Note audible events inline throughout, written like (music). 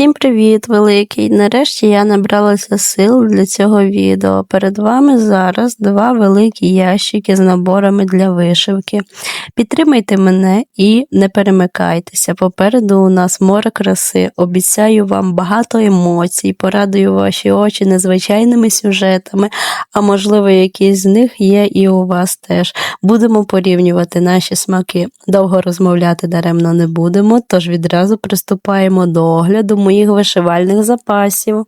Всім привіт, великий! Нарешті я набралася сил для цього відео. Перед вами зараз два великі ящики з наборами для вишивки. Підтримайте мене і не перемикайтеся. Попереду у нас море краси. Обіцяю вам багато емоцій, порадую ваші очі незвичайними сюжетами, а можливо, якісь з них є і у вас теж. Будемо порівнювати наші смаки. Довго розмовляти даремно не будемо, тож відразу приступаємо до огляду моїх вишивальних запасів.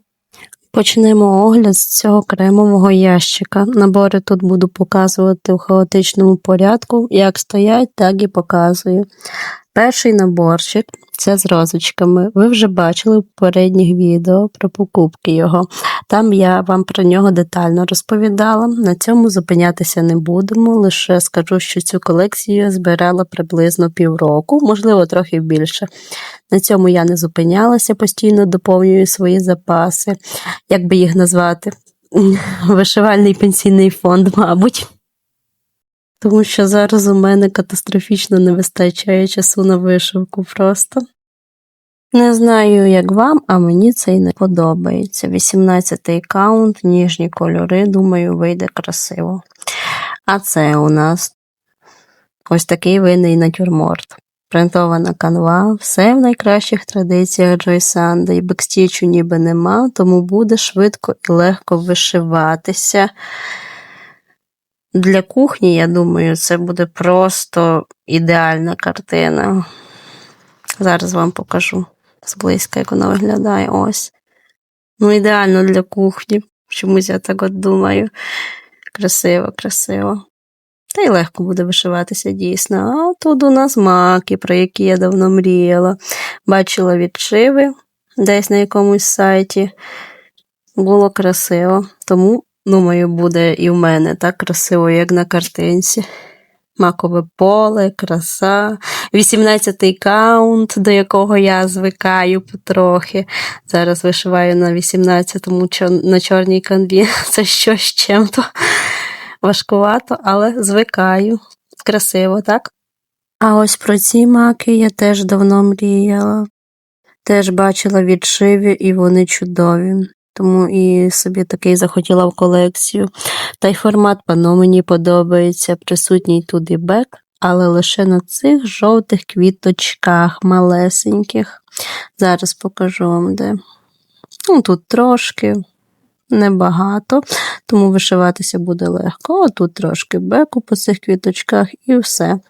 Почнемо огляд з цього кремового ящика. Набори тут буду показувати у хаотичному порядку. Як стоять, так і показую. Перший наборчик це з розочками. Ви вже бачили в попередніх відео про покупки його. Там я вам про нього детально розповідала. На цьому зупинятися не будемо, лише скажу, що цю колекцію я збирала приблизно півроку, можливо, трохи більше. На цьому я не зупинялася, постійно доповнюю свої запаси, як би їх назвати. (laughs) Вишивальний пенсійний фонд, мабуть. Тому що зараз у мене катастрофічно не вистачає часу на вишивку просто. Не знаю, як вам, а мені це й не подобається. 18-й каунт, ніжні кольори, думаю, вийде красиво. А це у нас ось такий винний натюрморт. Принтована канва, все в найкращих традиціях Джой Санди. Бекстічу ніби нема, тому буде швидко і легко вишиватися. Для кухні, я думаю, це буде просто ідеальна картина. Зараз вам покажу зблизька, як вона виглядає. Ось. Ну, ідеально для кухні. Чомусь я так от думаю. Красиво, красиво. Та й легко буде вишиватися дійсно. А тут у нас маки, про які я давно мріяла. Бачила відшиви десь на якомусь сайті. Було красиво. Тому, думаю, буде і в мене так красиво, як на картинці. Макове поле, краса, 18-й каунт, до якого я звикаю потрохи. Зараз вишиваю на 18-му на чорній канві. (laughs) Це щось чим-то важкувато, але звикаю. Красиво, так? А ось про ці маки я теж давно мріяла. Теж бачила відшиві, і вони чудові. Тому і собі такий захотіла в колекцію. Та й формат пано мені подобається. Присутній тут і бек, але лише на цих жовтих квіточках малесеньких. Зараз покажу вам де. Ну, Тут трошки небагато, тому вишиватися буде легко. Тут трошки беку по цих квіточках і все.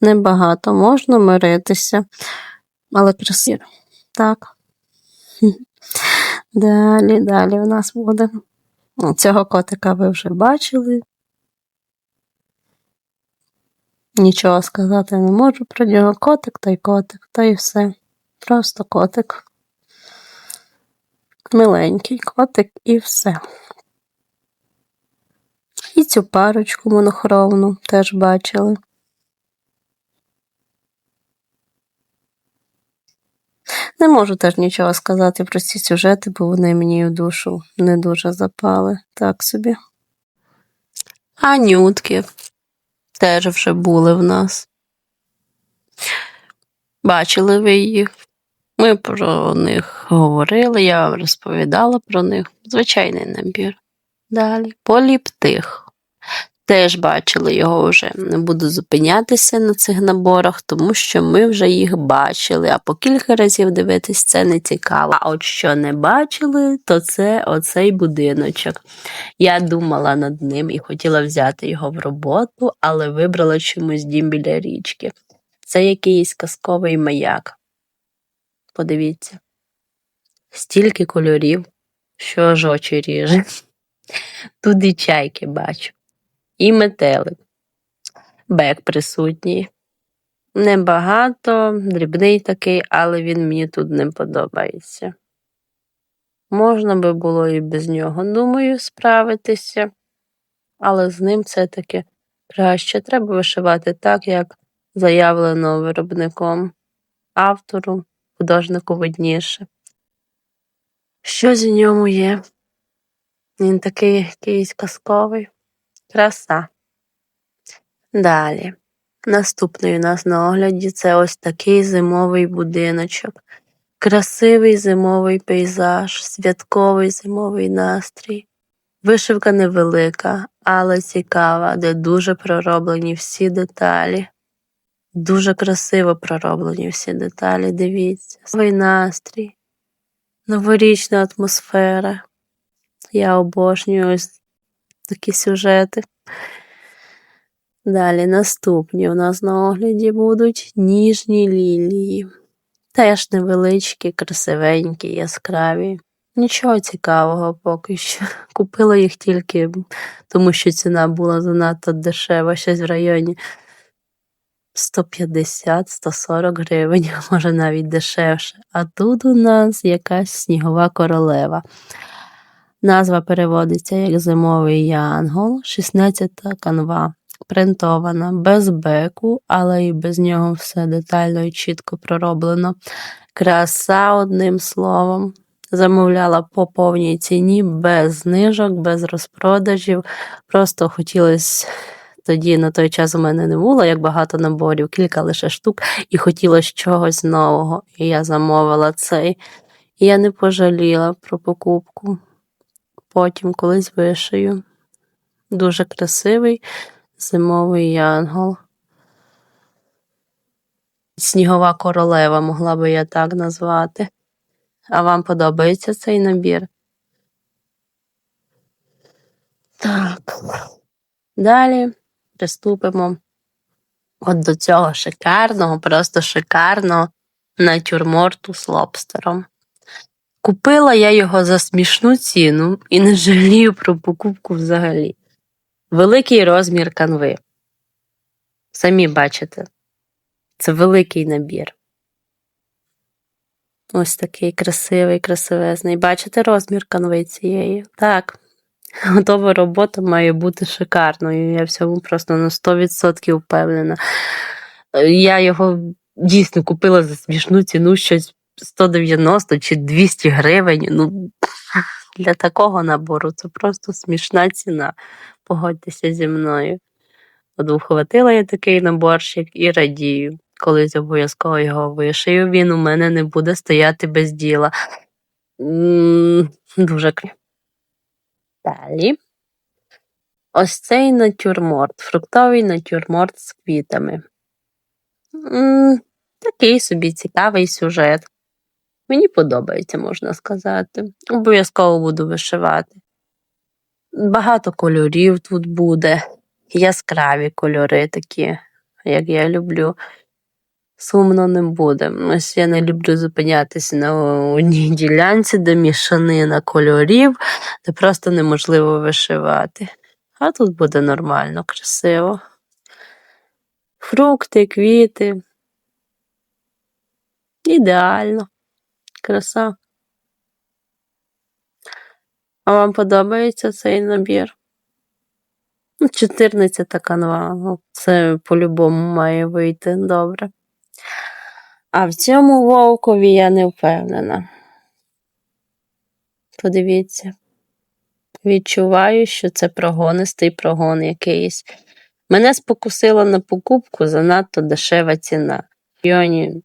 Небагато, можна миритися, але красиво. Так. Далі, далі у нас буде. Цього котика ви вже бачили. Нічого сказати не можу про нього. Котик та й котик, та й все. Просто котик. Миленький котик і все. І цю парочку монохромну теж бачили. Не можу теж нічого сказати про ці сюжети, бо вони мені в душу не дуже запали. Так собі. А теж вже були в нас. Бачили ви їх? Ми про них говорили, я вам розповідала про них. Звичайний набір. Далі. Поліптих. Теж бачили його вже. Не буду зупинятися на цих наборах, тому що ми вже їх бачили, а по кілька разів дивитись це не цікаво. А от що не бачили, то це оцей будиночок. Я думала над ним і хотіла взяти його в роботу, але вибрала чомусь дім біля річки. Це якийсь казковий маяк. Подивіться. Стільки кольорів, що аж очі ріже. Тут і чайки бачу і метелик. Бек присутній. Небагато, дрібний такий, але він мені тут не подобається. Можна би було і без нього, думаю, справитися, але з ним все-таки краще треба вишивати так, як заявлено виробником, автору, художнику видніше. Щось у ньому є. Він такий якийсь казковий. Краса. Далі. Наступний у нас на огляді це ось такий зимовий будиночок. Красивий зимовий пейзаж, святковий зимовий настрій. Вишивка невелика, але цікава, де дуже пророблені всі деталі. Дуже красиво пророблені всі деталі, дивіться. Новий настрій, новорічна атмосфера. Я обожнюю ось такі сюжети. Далі наступні у нас на огляді будуть ніжні лілії. Теж невеличкі, красивенькі, яскраві. Нічого цікавого поки що. (laughs) Купила їх тільки тому, що ціна була занадто дешева, щось в районі 150-140 гривень, (laughs) може навіть дешевше. А тут у нас якась снігова королева. Назва переводиться як зимовий янгол, 16-та канва. Принтована без беку, але і без нього все детально і чітко пророблено. Краса, одним словом. Замовляла по повній ціні, без знижок, без розпродажів. Просто хотілося тоді на той час у мене не було як багато наборів, кілька лише штук, і хотілося чогось нового. І я замовила цей. І я не пожаліла про покупку. Потім колись вишию. Дуже красивий зимовий янгол. Снігова королева, могла би я так назвати. А вам подобається цей набір? Так. Далі приступимо от до цього шикарного, просто шикарного натюрморту з лобстером. Купила я його за смішну ціну і не жалію про покупку взагалі. Великий розмір канви. Самі бачите, це великий набір. Ось такий красивий, красивезний. Бачите розмір канви цієї? Так. Готова робота має бути шикарною. Я в цьому просто на 100% впевнена. Я його дійсно купила за смішну ціну щось 190 чи 200 гривень. Ну, Для такого набору це просто смішна ціна. Погодьтеся зі мною. От ухватила я такий наборчик і радію. Колись обов'язково його вишию, він у мене не буде стояти без діла. Дуже круто. Далі. Ось цей натюрморт, фруктовий натюрморт з квітами. Такий собі цікавий сюжет. Мені подобається, можна сказати. Обов'язково буду вишивати. Багато кольорів тут буде, яскраві кольори такі, як я люблю. Сумно не буде. Ось я не люблю зупинятися на одній ділянці, де мішанина кольорів, де просто неможливо вишивати. А тут буде нормально, красиво. Фрукти, квіти. Ідеально. Краса. А вам подобається цей набір? Ну, 14 канва. Ну, Це по-любому має вийти добре. А в цьому вовкові я не впевнена. Подивіться. Відчуваю, що це прогонистий прогон якийсь. Мене спокусила на покупку занадто дешева ціна. В районі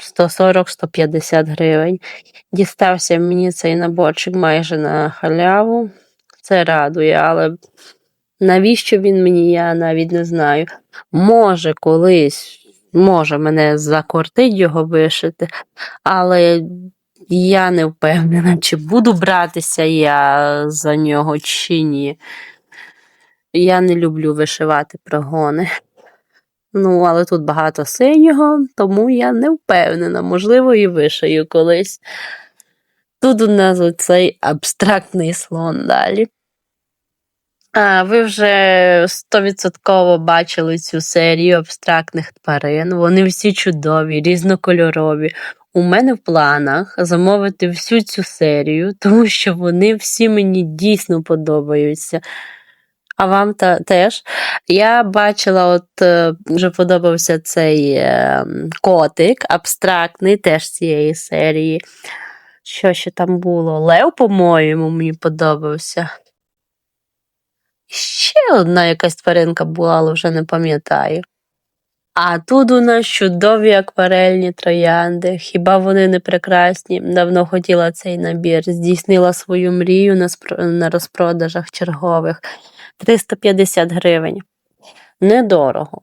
140-150 гривень. Дістався мені цей наборчик майже на халяву. Це радує, але навіщо він мені, я навіть не знаю. Може, колись, може, мене закортить його вишити, але я не впевнена, чи буду братися я за нього, чи ні. Я не люблю вишивати прогони. Ну, але тут багато синього, тому я не впевнена, можливо, і вишию колись. Тут у нас оцей абстрактний слон далі. А, Ви вже стовідсотково бачили цю серію абстрактних тварин. Вони всі чудові, різнокольорові. У мене в планах замовити всю цю серію, (laughs) тому що вони всі мені дійсно подобаються. А вам та, теж. Я бачила, от е, вже подобався цей е, котик абстрактний теж цієї серії. Що ще там було? Лев, по-моєму, мені подобався. Ще одна якась тваринка була, але вже не пам'ятаю. А тут у нас чудові акварельні троянди. Хіба вони не прекрасні? Давно хотіла цей набір. Здійснила свою мрію на розпродажах чергових. 350 гривень. Недорого.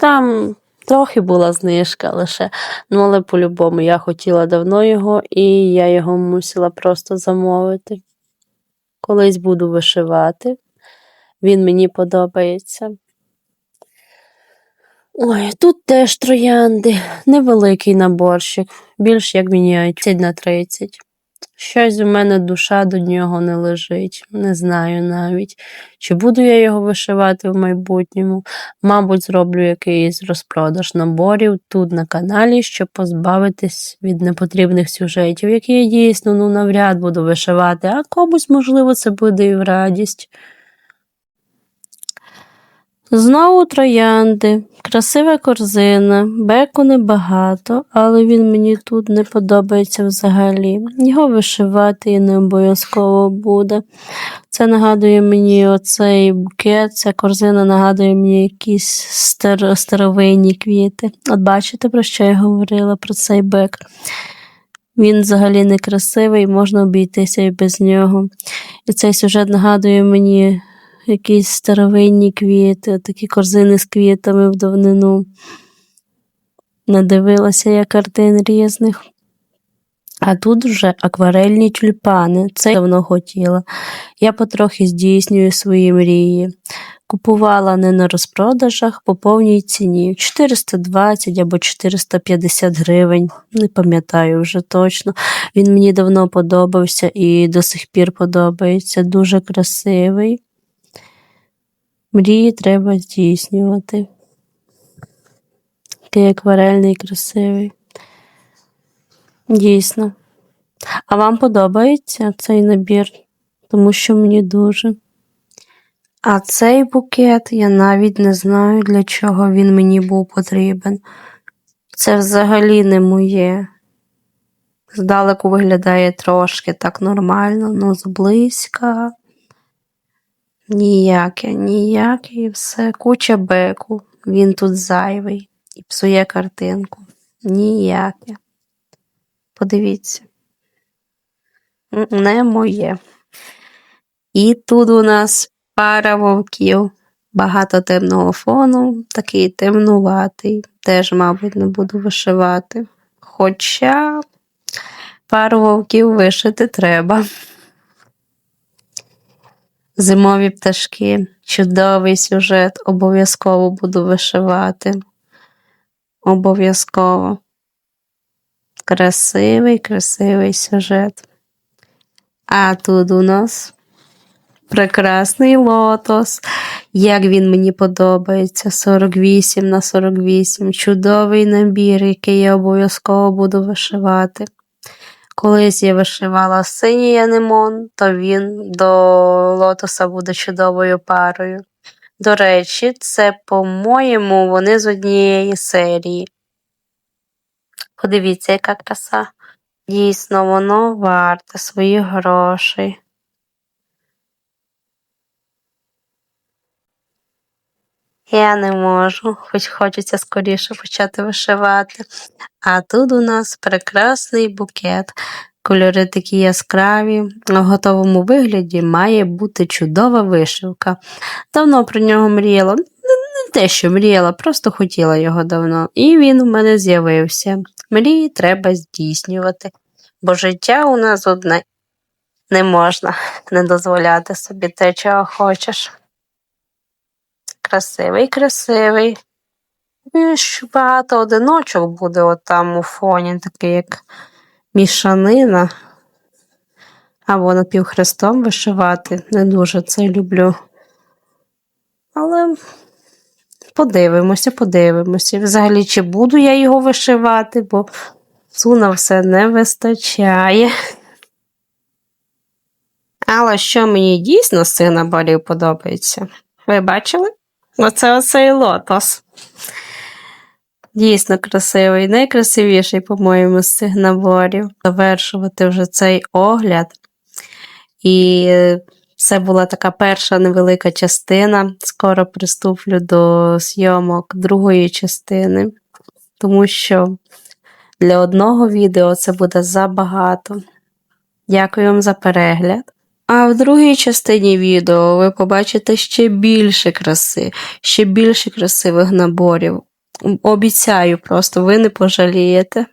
Там трохи була знижка лише, ну але по-любому я хотіла давно його, і я його мусила просто замовити. Колись буду вишивати. Він мені подобається. Ой, тут теж троянди, невеликий наборщик, більш як мініатюр на 30. Щось у мене душа до нього не лежить, не знаю навіть. Чи буду я його вишивати в майбутньому? Мабуть, зроблю якийсь розпродаж наборів тут на каналі, щоб позбавитись від непотрібних сюжетів, які я дійсно ну, навряд буду вишивати, а комусь, можливо, це буде і в радість. Знову троянди, красива корзина, беку небагато, але він мені тут не подобається взагалі. Його вишивати і не обов'язково буде. Це нагадує мені оцей букет, ця корзина нагадує мені якісь стар- старовинні квіти. От бачите, про що я говорила, про цей бек. Він взагалі не красивий, можна обійтися і без нього. І цей сюжет нагадує мені якісь старовинні квіти, такі корзини з квітами в давнину. Надивилася я картин різних. А тут вже акварельні тюльпани. Це я давно хотіла. Я потрохи здійснюю свої мрії. Купувала не на розпродажах по повній ціні 420 або 450 гривень. Не пам'ятаю вже точно. Він мені давно подобався і до сих пір подобається. Дуже красивий. Мрії треба здійснювати. Такий акварельний, красивий. Дійсно. А вам подобається цей набір? Тому що мені дуже. А цей букет я навіть не знаю, для чого він мені був потрібен. Це взагалі не моє. Здалеку виглядає трошки так нормально, ну зблизька. Ніяке, ніяке і все. Куча беку. Він тут зайвий і псує картинку. Ніяке. Подивіться. Не моє. І тут у нас пара вовків. Багато темного фону, такий темнуватий. Теж, мабуть, не буду вишивати. Хоча пару вовків вишити треба. Зимові пташки, чудовий сюжет, обов'язково буду вишивати. Обов'язково. Красивий, красивий сюжет. А тут у нас прекрасний лотос. Як він мені подобається. 48 на 48. Чудовий набір, який я обов'язково буду вишивати. Колись я вишивала синій анемон, то він до лотоса буде чудовою парою. До речі, це, по-моєму, вони з однієї серії. Подивіться, яка краса. Дійсно, воно варте своїх грошей. Я не можу, хоч хочеться скоріше почати вишивати. А тут у нас прекрасний букет. Кольори такі яскраві. В готовому вигляді має бути чудова вишивка. Давно про нього мріяла. Не те, що мріяла, просто хотіла його давно. І він у мене з'явився. Мрії треба здійснювати, бо життя у нас одне. Не можна не дозволяти собі те, чого хочеш. Красивий, красивий. І ж багато одиночок буде там у фоні, такий як мішанина. Або напівхрестом вишивати. Не дуже це люблю. Але подивимося, подивимося. Взагалі, чи буду я його вишивати, бо суна все не вистачає. Але що мені дійсно з цих наборів подобається? Ви бачили? Оце оцей лотос. Дійсно красивий, найкрасивіший, по-моєму, з цих наборів. Завершувати вже цей огляд. І Це була така перша невелика частина. Скоро приступлю до зйомок другої частини, тому що для одного відео це буде забагато. Дякую вам за перегляд. А в другій частині відео ви побачите ще більше краси, ще більше красивих наборів. Обіцяю, просто ви не пожалієте.